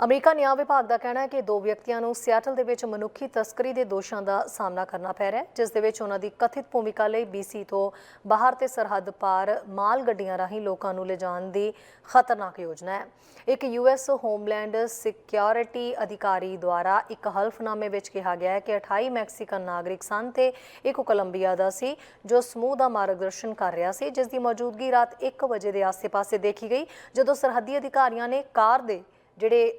America ਨਿਆਂ ਵਿਭਾਗ ਦਾ ਕਹਿਣਾ ਹੈ ਕਿ ਦੋ ਵਿਅਕਤੀਆਂ ਨੂੰ ਸਿਆਟਲ ਦੇ ਵਿੱਚ ਮਨੁੱਖੀ ਤਸਕਰੀ ਦੇ ਦੋਸ਼ਾਂ ਦਾ ਸਾਹਮਣਾ ਕਰਨਾ ਪੈ ਰਿਹਾ ਹੈ, ਜਿਸ ਦੇ ਵਿੱਚ ਉਹਨਾਂ ਦੀ ਕਥਿਤ ਭੂਮਿਕਾ ਲਈ BC ਤੋਂ ਬਾਹਰ ਤੇ ਸਰਹੱਦ ਪਾਰ ਮਾਲ ਗੱਡੀਆਂ ਰਾਹੀਂ ਲੋਕਾਂ ਨੂੰ ਲਿਜਾਣ ਦੀ ਖਤਰਨਾਕ ਯੋਜਨਾ ਹੈ। ਇੱਕ ਯੂਐਸ ਹੋਮਲੈਂਡ ਸਿਕਿਉਰਿਟੀ ਅਧਿਕਾਰੀ ਦੁਆਰਾ ਇੱਕ ਹਲਫਨਾਮੇ ਵਿੱਚ ਕਿਹਾ ਗਿਆ ਹੈ ਕਿ 28 ਮੈਕਸੀਕਨ ਨਾਗਰਿਕ ਸਨ ਤੇ ਇੱਕ ਕੋਲੰਬੀਆ ਦਾ ਸੀ, ਜੋ ਸਮੂਹ ਦਾ ਮਾਰਗਦਰਸ਼ਨ ਕਰ ਰਿਹਾ ਸੀ, ਜਿਸ ਦੀ ਮੌਜੂਦਗੀ ਰਾਤ 1 ਵਜੇ ਦੇ ਆਸ-ਪਾਸੇ ਦੇਖੀ ਗਈ, ਜਦੋਂ ਸਰਹੱਦੀ ਅਧਿਕਾਰੀਆਂ ਨੇ ਕਾਰ ਦੇ ਜਿਹੜੇ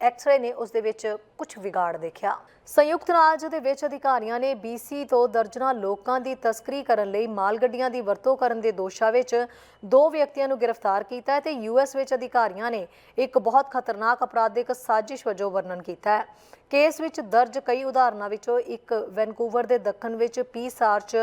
ਐਕਸ-ਰੇ ਨੇ ਉਸ ਦੇ ਵਿੱਚ ਕੁਝ ਵਿਗਾੜ ਦੇਖਿਆ। ਸੰਯੁਕਤ ਰਾਜ ਦੇ ਵਿੱਚ ਅਧਿਕਾਰੀਆਂ ਨੇ BC ਤੋਂ ਦਰਜਨਾਂ ਲੋਕਾਂ ਦੀ ਤਸਕਰੀ ਕਰਨ ਲਈ ਮਾਲ ਗੱਡੀਆਂ ਦੀ ਵਰਤੋਂ ਕਰਨ ਦੇ ਦੋਸ਼ਾਂ ਵਿੱਚ ਦੋ ਵਿਅਕਤੀਆਂ ਨੂੰ ਗ੍ਰਿਫਤਾਰ ਕੀਤਾ ਹੈ ਤੇ ਯੂਐਸ ਵਿੱਚ ਅਧਿਕਾਰੀਆਂ ਨੇ ਇੱਕ ਬਹੁਤ ਖਤਰਨਾਕ ਅਪਰਾਧਿਕ ਸਾਜ਼ਿਸ਼ ਵਜੋਂ ਵਰਣਨ ਕੀਤਾ ਹੈ। ਕੇਸ ਵਿੱਚ ਦਰਜ ਕਈ ਉਦਾਹਰਨਾਂ ਵਿੱਚੋਂ ਇੱਕ ਵੈਨਕੂਵਰ ਦੇ ਦੱਖਣ ਵਿੱਚ ਪੀਸ ਆਰਚ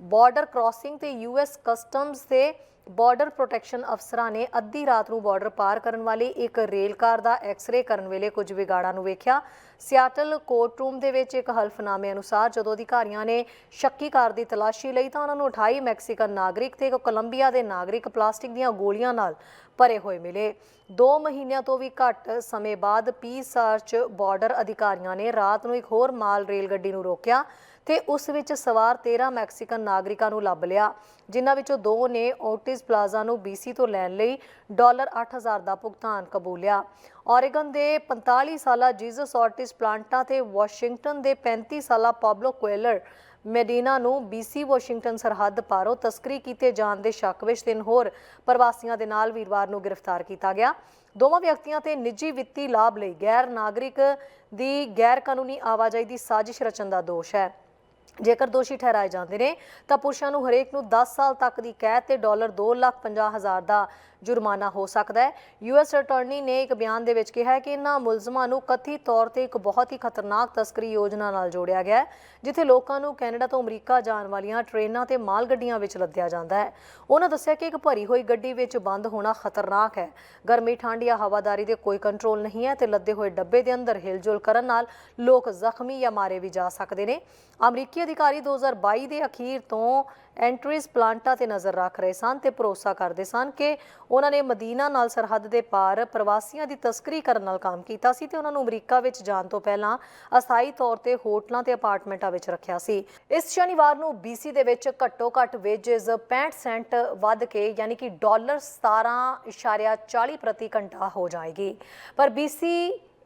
ਬਾਰਡਰ ਕ੍ਰਾਸਿੰਗ ਤੇ ਯੂਐਸ ਕਸਟਮਸ ਤੇ ਬਾਰਡਰ ਪ੍ਰੋਟੈਕਸ਼ਨ ਅਫਸਰਾਂ ਨੇ ਅੱਧੀ ਰਾਤ ਨੂੰ ਬਾਰਡਰ ਪਾਰ ਕਰਨ ਵਾਲੀ ਇੱਕ ਰੇਲ ਕਾਰ ਦਾ ਐਕਸ-ਰੇ ਕਰਨ ਵੇਲੇ ਕੁਝ ਵਿਗਾੜਾਂ ਨੂੰ ਵੇਖਿਆ। ਸਿਆਟਲ ਕੋਰਟਰੂਮ ਦੇ ਵਿੱਚ ਇੱਕ ਹਲਫਨਾਮੇ ਅਨੁਸਾਰ ਜਦੋਂ ਅਧਿਕਾਰੀਆਂ ਨੇ ਸ਼ੱਕੀ ਕਾਰ ਦੀ ਤਲਾਸ਼ੀ ਲਈ ਤਾਂ ਉਹਨਾਂ ਨੂੰ 28 ਮੈਕਸੀਕਨ ਨਾਗਰਿਕ ਤੇ ਇੱਕ ਕੋਲੰਬੀਆ ਦੇ ਨਾਗਰਿਕ ਪਲਾਸਟਿਕ ਦੀਆਂ ਗੋਲੀਆਂ ਨਾਲ ਭਰੇ ਹੋਏ ਮਿਲੇ। 2 ਮਹੀਨਿਆਂ ਤੋਂ ਵੀ ਘੱਟ ਸਮੇਂ ਬਾਅਦ ਪੀਸ ਆਰਚ ਬਾਰਡਰ ਅਧਿਕਾਰੀਆਂ ਨੇ ਰਾਤ ਨੂੰ ਇੱਕ ਹੋਰ ਮਾਲ ਰੇਲ ਗੱਡੀ ਨੂੰ ਰੋਕਿਆ ਤੇ ਉਸ ਵਿੱਚ ਸਵਾਰ 13 ਮੈਕਸੀਕਨ ਨਾਗਰਿਕਾਂ ਨੂੰ ਲੱਭ ਲਿਆ। ਜਿਨ੍ਹਾਂ ਵਿੱਚੋਂ ਦੋ ਨੇ ਓਟਿਸ ਪਲਾਜ਼ਾ ਨੂੰ BC ਤੋਂ ਲੈਣ ਲਈ ਡਾਲਰ 8000 ਦਾ ਭੁਗਤਾਨ ਕਬੂਲਿਆ। ਔਰੇਗਨ ਦੇ 45 ਸਾਲਾ ਜੀਸਸ ਔਰਟਿਸ ਪਲਾਂਟਾ ਤੇ ਵਾਸ਼ਿੰਗਟਨ ਦੇ 35 ਸਾਲਾ ਪਾਬਲੋ ਕੁਏਲਰ ਮੈਡੀਨਾ ਨੂੰ BC ਵਾਸ਼ਿੰਗਟਨ ਸਰਹੱਦ ਪਾਰੋਂ ਤਸਕਰੀ ਕੀਤੇ ਜਾਣ ਦੇ ਸ਼ੱਕ ਵਿੱਚ ਤਿੰਨ ਹੋਰ ਪ੍ਰਵਾਸੀਆਂ ਦੇ ਨਾਲ ਵੀਰਵਾਰ ਨੂੰ ਗ੍ਰਿਫਤਾਰ ਕੀਤਾ ਗਿਆ। ਦੋਵਾਂ ਵਿਅਕਤੀਆਂ ਤੇ ਨਿੱਜੀ ਵਿੱਤੀ ਲਾਭ ਲਈ ਗੈਰ ਨਾਗਰਿਕ ਦੀ ਗੈਰ ਕਾਨੂੰਨੀ ਆਵਾਜਾਈ ਦੀ ਸਾਜ਼ਿਸ਼ ਰਚਨ ਦਾ ਦੋਸ਼ ਹੈ। ਜੇਕਰ ਦੋਸ਼ੀ ਠਹਿਰਾਏ ਜਾਂਦੇ ਨੇ, ਤਾਂ ਪੁਰਸ਼ਾਂ ਨੂੰ ਹਰੇਕ ਨੂੰ 10 ਸਾਲ ਤੱਕ ਦੀ ਕੈਦ ਤੇ ਡਾਲਰ 250000 ਦਾ ਜੁਰਮਾਨਾ ਹੋ ਸਕਦਾ ਹੈ। ਯੂਐਸ ਅਟਾਰਨੀ ਨੇ ਇੱਕ ਬਿਆਨ ਦੇ ਵਿੱਚ ਕਿਹਾ ਹੈ ਕਿ ਇਹਨਾਂ ਮੁਲਜ਼ਮਾਂ ਨੂੰ ਕਥਿਤ ਤੌਰ ਤੇ ਇੱਕ ਬਹੁਤ ਹੀ ਖਤਰਨਾਕ ਤਸਕਰੀ ਯੋਜਨਾ ਨਾਲ ਜੋੜਿਆ ਗਿਆ ਹੈ, ਜਿੱਥੇ ਲੋਕਾਂ ਨੂੰ ਕੈਨੇਡਾ ਤੋਂ ਅਮਰੀਕਾ ਜਾਣ ਵਾਲੀਆਂ ਟ੍ਰੇਨਾਂ ਤੇ ਮਾਲ ਗੱਡੀਆਂ ਵਿੱਚ ਲੱਦਿਆ ਜਾਂਦਾ ਹੈ। ਉਹਨਾਂ ਦੱਸਿਆ ਕਿ ਇੱਕ ਭਰੀ ਹੋਈ ਗੱਡੀ ਵਿੱਚ ਬੰਦ ਹੋਣਾ ਖਤਰਨਾਕ ਹੈ। ਗਰਮੀ ਠੰਡ ਜਾਂ ਹਵਾਦਾਰੀ ਦੇ ਕੋਈ ਕੰਟਰੋਲ ਨਹੀਂ ਹੈ ਤੇ ਲੱਦੇ ਹੋਏ ਡੱਬੇ ਦੇ ਅੰਦਰ ਹਿਲਜੁਲ ਕਰਨ ਨਾਲ ਲੋਕ ਜ਼ਖਮੀ ਜਾਂ ਮਾਰੇ ਵੀ ਜਾ ਸਕਦੇ ਨੇ। ਅਮਰੀਕੀ ਅਧਿਕਾਰੀ 2022 ਦੇ ਅਖੀਰ ਤੋਂ ਐਂਟਰੀਜ਼ ਪਲਾਂਟਾਂ ਤੇ ਨਜ਼ਰ ਰੱਖ ਰਹੇ ਸਨ ਤੇ ਭਰੋਸਾ ਕਰਦੇ ਸਨ ਕਿ ਉਹਨਾਂ ਨੇ ਮਦੀਨਾ ਨਾਲ ਸਰਹੱਦ ਦੇ ਪਾਰ ਪ੍ਰਵਾਸੀਆਂ ਦੀ ਤਸਕਰੀ ਕਰਨ ਨਾਲ ਕੰਮ ਕੀਤਾ ਸੀ ਤੇ ਉਹਨਾਂ ਨੂੰ ਅਮਰੀਕਾ ਵਿੱਚ ਜਾਣ ਤੋਂ ਪਹਿਲਾਂ ਅਸਥਾਈ ਤੌਰ ਤੇ ਹੋਟਲਾਂ ਤੇ ਅਪਾਰਟਮੈਂਟਾਂ ਵਿੱਚ ਰੱਖਿਆ ਸੀ। ਇਸ ਸ਼ਨੀਵਾਰ ਨੂੰ BC ਦੇ ਵਿੱਚ ਘੱਟੋ ਘੱਟ ਵੇਜਸ 65 ਸੈਂਟ ਵੱਧ ਕੇ ਯਾਨੀ ਕਿ ਡਾਲਰ 17.40 ਪ੍ਰਤੀ ਘੰਟਾ ਹੋ ਜਾਏਗੀ। ਪਰ BC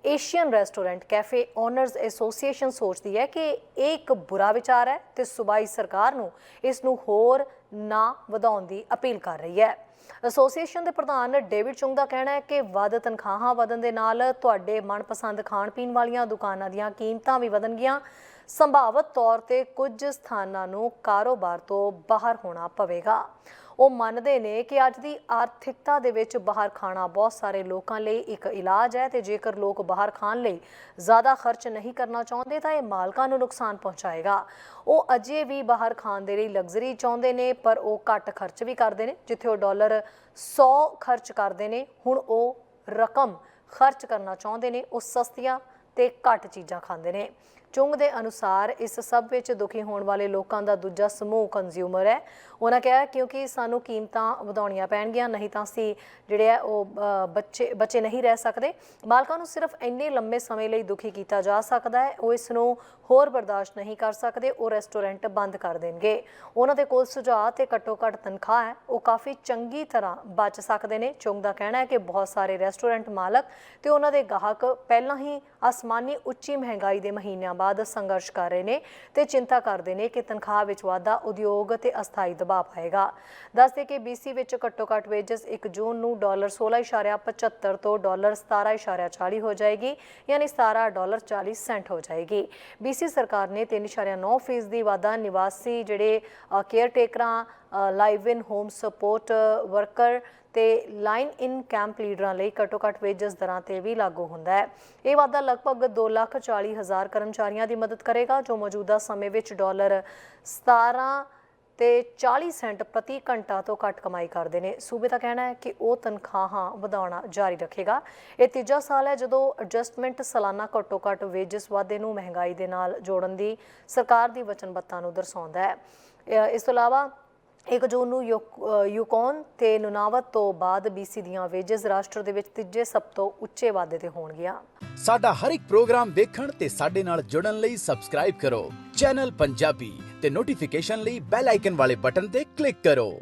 Asian restaurant cafe owners association ਸੋਚਦੀ ਹੈ ਕਿ ਇਹ ਇੱਕ ਬੁਰਾ ਵਿਚਾਰ ਹੈ ਤੇ ਸੂਬਾਈ ਸਰਕਾਰ ਨੂੰ ਇਸ ਨੂੰ ਹੋਰ ਨਾ ਵਧਾਉਣ ਦੀ ਅਪੀਲ ਕਰ ਰਹੀ ਹੈ। ਐਸੋਸੀਏਸ਼ਨ ਦੇ ਪ੍ਰਧਾਨ ਡੇਵਿਡ ਚੁੰਗ ਦਾ ਕਹਿਣਾ ਹੈ ਕਿ ਵੱਧ ਤਨਖਾਹਾਂ ਵਧਣ ਦੇ ਨਾਲ ਤੁਹਾਡੇ ਮਨਪਸੰਦ ਖਾਣ ਪੀਣ ਵਾਲੀਆਂ ਦੁਕਾਨਾਂ ਦੀਆਂ ਕੀਮਤਾਂ ਵੀ ਵਧਣਗੀਆਂ। ਸੰਭਾਵਤ ਤੌਰ ਤੇ ਕੁਝ ਸਥਾਨਾਂ ਨੂੰ ਕਾਰੋਬਾਰ ਤੋਂ ਬਾਹਰ ਹੋਣਾ ਪਵੇਗਾ। ਉਹ ਮੰਨਦੇ ਨੇ ਕਿ ਅੱਜ ਦੀ ਆਰਥਿਕਤਾ ਦੇ ਵਿੱਚ ਬਾਹਰ ਖਾਣਾ ਬਹੁਤ ਸਾਰੇ ਲੋਕਾਂ ਲਈ ਇੱਕ ਇਲਾਜ ਹੈ ਤੇ ਜੇਕਰ ਲੋਕ ਬਾਹਰ ਖਾਣ ਲਈ ਜ਼ਿਆਦਾ ਖਰਚ ਨਹੀਂ ਕਰਨਾ ਚਾਹੁੰਦੇ ਤਾਂ ਇਹ ਮਾਲਕਾਂ ਨੂੰ ਨੁਕਸਾਨ ਪਹੁੰਚਾਏਗਾ। ਉਹ ਅਜੇ ਵੀ ਬਾਹਰ ਖਾਣ ਦੇ ਲਈ ਲਗਜ਼ਰੀ ਚਾਹੁੰਦੇ ਨੇ, ਪਰ ਉਹ ਘੱਟ ਖਰਚ ਵੀ ਕਰਦੇ ਨੇ, ਜਿੱਥੇ ਉਹ ਡਾਲਰ 100 ਖਰਚ ਕਰਦੇ ਨੇ, ਹੁਣ ਉਹ ਰਕਮ ਖਰਚ ਕਰਨਾ ਚਾਹੁੰਦੇ ਨੇ, ਉਹ ਸਸਤੀਆਂ ਤੇ ਘੱਟ ਚੀਜ਼ਾਂ ਖਾਂਦੇ ਨੇ। ਚੁੰਗ ਦੇ ਅਨੁਸਾਰ ਇਸ ਸਭ ਵਿੱਚ ਦੁਖੀ ਹੋਣ ਵਾਲੇ ਲੋਕਾਂ ਦਾ ਦੂਜਾ ਸਮੂਹ ਕੰਜ਼ਿਊਮਰ ਹੈ। ਉਹਨਾਂ ਕਿਹਾ ਕਿਉਂਕਿ ਸਾਨੂੰ ਕੀਮਤਾਂ ਵਧਾਉਣੀਆਂ ਪੈਣਗੀਆਂ, ਨਹੀਂ ਤਾਂ ਅਸੀਂ ਜਿਹੜੇ ਆ ਉਹ ਬੱਚੇ ਬੱਚੇ ਨਹੀਂ ਰਹਿ ਸਕਦੇ। ਮਾਲਕਾਂ ਨੂੰ ਸਿਰਫ ਇੰਨੇ ਲੰਮੇ ਸਮੇਂ ਲਈ ਦੁਖੀ ਕੀਤਾ ਜਾ ਸਕਦਾ ਹੈ, ਉਹ ਇਸ ਨੂੰ ਹੋਰ ਬਰਦਾਸ਼ਤ ਨਹੀਂ ਕਰ ਸਕਦੇ, ਉਹ ਰੈਸਟੋਰੈਂਟ ਬੰਦ ਕਰ ਦੇਣਗੇ। ਉਹਨਾਂ ਦੇ ਕੋਲ ਸੁਝਾਅ ਤੇ ਘੱਟੋ ਘੱਟ ਤਨਖਾਹ ਹੈ, ਉਹ ਕਾਫੀ ਚੰਗੀ ਤਰ੍ਹਾਂ ਬਚ ਸਕਦੇ ਨੇ। ਚੁੰਗ ਦਾ ਕਹਿਣਾ ਹੈ ਕਿ ਬਹੁਤ ਸਾਰੇ ਰੈਸਟੋਰੈਂਟ ਮਾਲਕ ਤੇ ਉਹਨਾਂ ਦੇ ਗਾਹਕ ਪਹਿਲਾਂ ਹੀ ਅਸਮਾਨੀ ਉੱਚੀ ਮਹਿੰਗਾਈ ਦੇ ਮਹੀਨਿਆਂ ਬਾਅਦ ਸੰਘਰਸ਼ ਕਰ ਰਹੇ ਨੇ ਤੇ ਚਿੰਤਾ ਕਰਦੇ ਨੇ ਕਿ ਤਨਖਾਹ ਵਿੱਚ ਵਾਧਾ ਉਦਯੋਗ ਤੇ ਅਸਥਾਈ ਦਬਾਅ ਪਾਏਗਾ। ਦੱਸਦੇ ਕਿ BC ਵਿੱਚ ਘੱਟੋ ਘੱਟ ਵੇਜਸ 1 ਜੂਨ ਨੂੰ ਡਾਲਰ 16.75 ਤੋਂ ਡਾਲਰ 17.40 ਹੋ ਜਾਏਗੀ, ਯਾਨੀ 17 ਡਾਲਰ 40 ਸੈਂਟ ਹੋ ਜਾਏਗੀ। BC ਸਰਕਾਰ ਨੇ 3.9 ਫੀਸਦੀ ਵਾਧਾ ਨਿਵਾਸੀ ਜਿਹੜੇ care ਟੇਕਰਾਂ live in home support worker ਤੇ ਲਾਈਨ ਇਨ ਕੈਂਪ ਲੀਡਰਾਂ ਲਈ ਘੱਟੋ ਘੱਟ ਵੇਜਸ ਦਰਾਂ ਤੇ ਵੀ ਲਾਗੂ ਹੁੰਦਾ ਹੈ। ਇਹ ਵਾਧਾ ਲਗਭਗ 2,40,000 ਕਰਮਚਾਰੀਆਂ ਦੀ ਮਦਦ ਕਰੇਗਾ ਜੋ ਮੌਜੂਦਾ ਸਮੇਂ ਵਿੱਚ ਡਾਲਰ 17 ਤੇ 40 ਸੈਂਟ ਪ੍ਰਤੀ ਘੰਟਾ ਤੋਂ ਘੱਟ ਕਮਾਈ ਕਰਦੇ ਨੇ। ਸੂਬੇ ਦਾ ਕਹਿਣਾ ਹੈ ਕਿ ਉਹ ਤਨਖਾਹਾਂ ਵਧਾਉਣਾ ਜਾਰੀ ਰੱਖੇਗਾ। ਇਹ ਤੀਜਾ ਸਾਲ ਹੈ ਜਦੋਂ ਐਡਜਸਟਮੈਂਟ ਸਾਲਾਨਾ ਘੱਟੋ ਘੱਟ ਵੇਜਸ ਵਾਧੇ ਨੂੰ ਮਹਿੰਗਾਈ ਦੇ ਨਾਲ ਜੋੜਨ ਦੀ ਸਰਕਾਰ ਦੀ ਵਚਨਬੱਧਤਾ ਨੂੰ ਦਰਸਾਉਂਦਾ ਹੈ। ਇਸ ਤੋਂ ਇਲਾਵਾ 1 ਜੂਨ ਨੂੰ ਯੂਕ- ਤੇ ਨੁਨਾਵਤ ਤੋਂ ਬਾਅਦ BC ਦੀਆਂ ਵੇਜਸ ਰਾਸ਼ਟਰ ਦੇ ਵਿੱਚ ਤੀਜੇ ਸਭ ਤੋਂ ਉੱਚੇ ਵਾਧੇ ਤੇ ਹੋਣਗੀਆਂ। ਸਾਡਾ ਹਰ ਇੱਕ ਪ੍ਰੋਗਰਾਮ ਦੇਖਣ ਤੇ ਸਾਡੇ ਨਾਲ ਜੁੜਨ ਲਈ ਸਬਸਕ੍ਰਾਈਬ ਕਰੋ। ਚੈਨਲ ਪੰਜਾਬੀ ਤੇ ਨੋਟੀਫਿਕੇਸ਼ਨ ਲਈ ਬੈਲ ਆਈਕਨ ਵਾਲੇ ਬਟਨ ਤੇ ਕਲਿੱਕ ਕਰੋ।